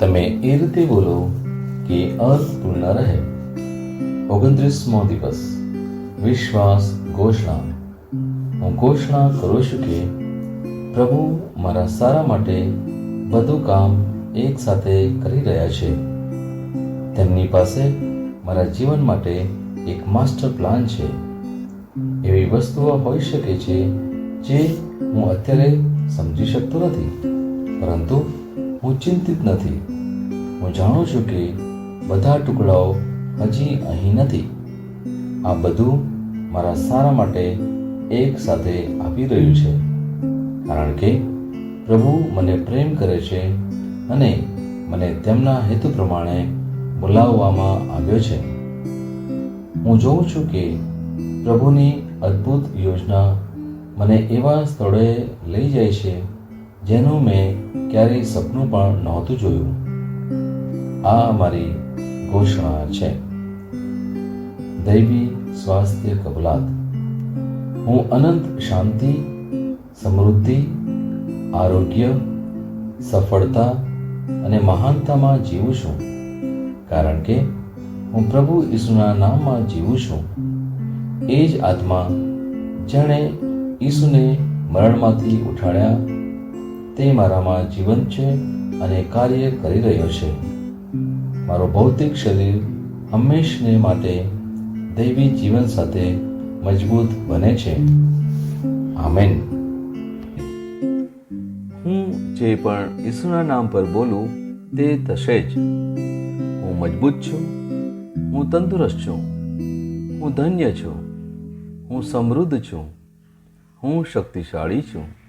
તમે એ રીતે બોલો કે અર્થપૂર્ણ રહે. ઓગણત્રીસમો દિવસ. વિશ્વાસ ઘોષણા. હું ઘોષણા કરું છું કે પ્રભુ મારા સારા માટે બધું કામ એક સાથે કરી રહ્યા છે. તેમની પાસે મારા જીવન માટે એક માસ્ટર પ્લાન છે. એવી વસ્તુઓ હોઈ શકે છે જે હું અત્યારે સમજી શકતો નથી. પરંતુ હું ચિંતિત નથી. હું જાણું છું કે બધા ટુકડાઓ હજી અહીં નથી. આ બધું મારા સારા માટે એક સાથે આવી રહ્યું છે. કારણ કે પ્રભુ મને પ્રેમ કરે છે અને મને તેમના હેતુ પ્રમાણે બોલાવવામાં આવ્યો છે. હું જોઉં છું કે પ્રભુની અદ્ભુત યોજના મને એવા સ્થળોએ લઈ જાય છે જેનું મેં ક્યારેય સપનું પણ નહોતું જોયું. આ અમારી ઘોષણા છે. દૈવી સ્વાસ્થ્ય કબલાત. હું અનંત શાંતિ, સમૃદ્ધિ, આરોગ્ય, સફળતા અને મહાનતામાં જીવું છું. કારણ કે હું પ્રભુ ઈસુના નામમાં જીવું છું. એ જ આત્મા જેણે ઈસુને મરણમાંથી ઉઠાડ્યા તે મારામાં જીવંત છે અને કાર્ય કરી રહ્યો છે. મારો ભૌતિક શરીર હંમેશને માટે દૈવી જીવન સાથે મજબૂત બને છે. આમેન. હું જે પણ ઈસુના નામ પર બોલું તે થશે જ. હું મજબૂત છું, હું તંદુરસ્ત છું, હું ધન્ય છું, હું સમૃદ્ધ છું, હું શક્તિશાળી છું.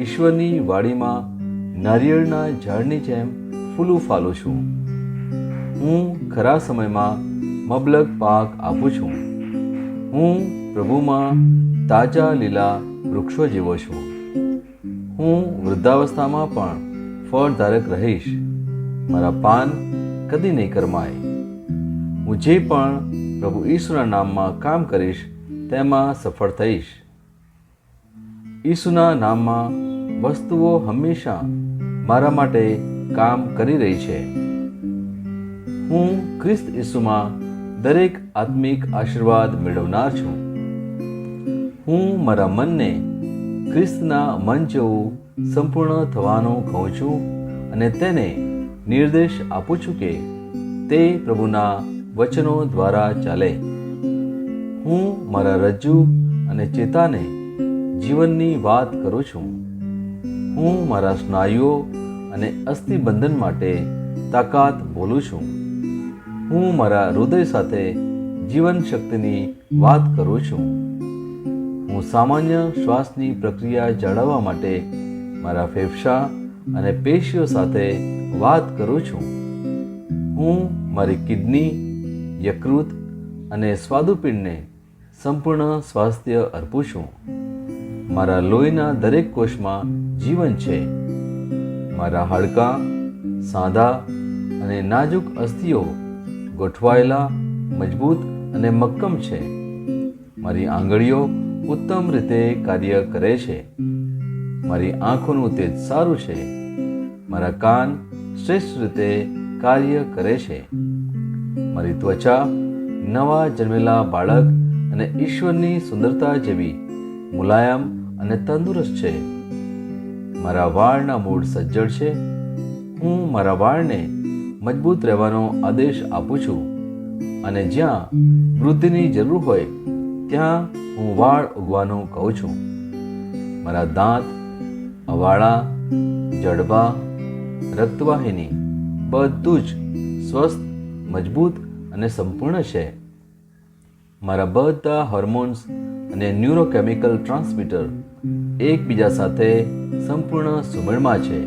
ઈશ્વરની વાડીમાં નારિયેળના ઝાડની જેમ ફૂલું ફાલું છું. હું ખરા સમયમાં મબલક પાક આપું છું. હું પ્રભુમાં તાજા લીલા વૃક્ષો જેવો છું. હું વૃદ્ધાવસ્થામાં પણ ફળધારક રહીશ. મારા પાન કદી નહીં કરમાય. હું જે પણ પ્રભુ ઈસુના નામમાં કામ કરીશ, તેમાં સફળ થઈશ. ઈસુના નામમાં વસ્તુઓ હંમેશા મારા માટે કામ કરી રહી છે. હું ખ્રિસ્ત ઈસુમાં દરેક આત્મિક આશીર્વાદ મેળવનાર છું. હું મારા મનને ખ્રિસ્તના મન જેવું સંપૂર્ણ થવાનું કહું છું અને તેને નિર્દેશ આપું છું કે તે પ્રભુના વચનો દ્વારા ચાલે. હું મારા રજ્જુ અને ચેતાને જીવનની વાત કરું છું. હું મારા સ્નાયુઓ અને અસ્થિબંધન માટે તાકાત બોલું છું. હું મારા હૃદય સાથે જીવન શક્તિની વાત કરું છું. હું સામાન્ય શ્વાસની પ્રક્રિયા જાળવવા માટે મારા ફેફસા અને પેશીઓ સાથે વાત કરું છું. હું મારી કિડની, યકૃત અને સ્વાદુપિંડને સંપૂર્ણ સ્વાસ્થ્ય અર્પું છું. મારા લોહીના દરેક કોષમાં જીવન છે. મારા હાડકાં, સાંધા અને નાજુક અસ્થિઓ ગોઠવાયેલા, મજબૂત અને મક્કમ છે. મારી આંગળીઓ ઉત્તમ રીતે કાર્ય કરે છે. મારી આંખોનું તેજ સારું છે. મારા કાન શ્રેષ્ઠ રીતે કાર્ય કરે છે. મારી ત્વચા નવા જન્મેલા બાળક અને ઈશ્વરની સુંદરતા જેવી મુલાયમ અને તંદુરસ્ત છે. મારા વાળના મૂળ સજ્જડ છે. હું મારા વાળને મજબૂત રહેવાનો આદેશ આપું છું. અને જ્યાં વૃદ્ધિની જરૂર હોય, ત્યાં હું વાળ ઉગવાનું કહું છું. મારા દાંત, અવાળા, જડબા, રક્તવાહિની બધું જ સ્વસ્થ, મજબૂત અને સંપૂર્ણ છે. મારા બધા હોર્મોન્સ અને ન્યુરોકેમિકલ ટ્રાન્સમીટર એકબીજા સાથે સંપૂર્ણ સુમેળમાં છે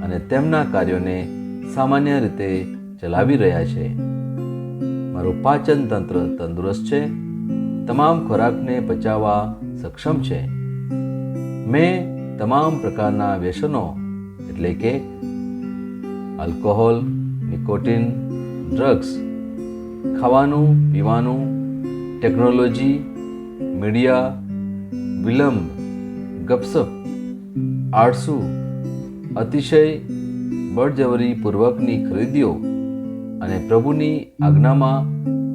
અને તેમના કાર્યોને સામાન્ય રીતે ચલાવી રહ્યા છે. મારું પાચન તંત્ર તંદુરસ્ત છે. તમામ ખોરાકને પચાવવા સક્ષમ છે. મેં તમામ પ્રકારના વ્યસનો એટલે કે આલ્કોહોલ, નિકોટિન, ડ્રગ્સ, ખાવાનું, પીવાનું, ટેકનોલોજી, મીડિયા, વિલંબ ગપસપ આળસુ, અતિશય બળજબરીપૂર્વકની ખરીદીઓ અને પ્રભુની આજ્ઞામાં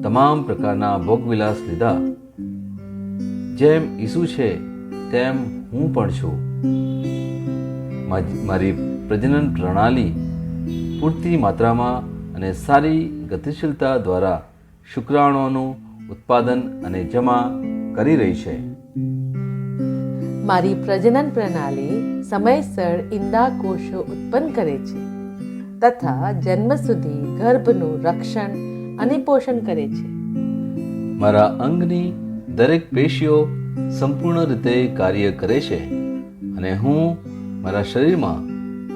તમામ પ્રકારના ભોગવિલાસ લીધા. જેમ ઈસુ છે, તેમ હું પણ છું. મારી પ્રજનન પ્રણાલી પૂરતી માત્રામાં અને સારી ગતિશીલતા દ્વારા શુક્રાણુઓનું ઉત્પાદન અને જમા કરી રહી છે. મારી પ્રજનન પ્રણાલી સમયસર ઈંડા કોષો ઉત્પન્ન કરે છે તથા જન્મ સુધી ગર્ભનું રક્ષણ અને પોષણ કરે છે. મારા અંગની દરેક પેશીઓ સંપૂર્ણ રીતે કાર્ય કરે છે અને હું મારા શરીરમાં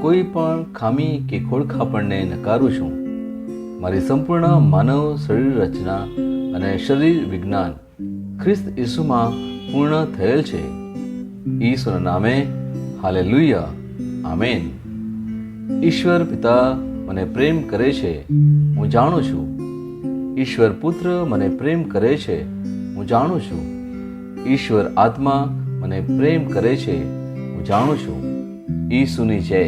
કોઈ પણ ખામી કે ખોળખાપણને નકારું છું. મારી સંપૂર્ણ માનવ શરીર રચના અને શરીર વિજ્ઞાન ખ્રિસ્ત ઈસુમાં પૂર્ણ થયેલ છે. ઈશ્વરના નામે હાલેલુયા આમેન ઈશ્વર પિતા મને પ્રેમ કરે છે હું જાણું છું ઈશ્વર પુત્ર મને પ્રેમ કરે છે હું જાણું છું ઈશ્વર આત્મા મને પ્રેમ કરે છે હું જાણું છું ઈસુની જય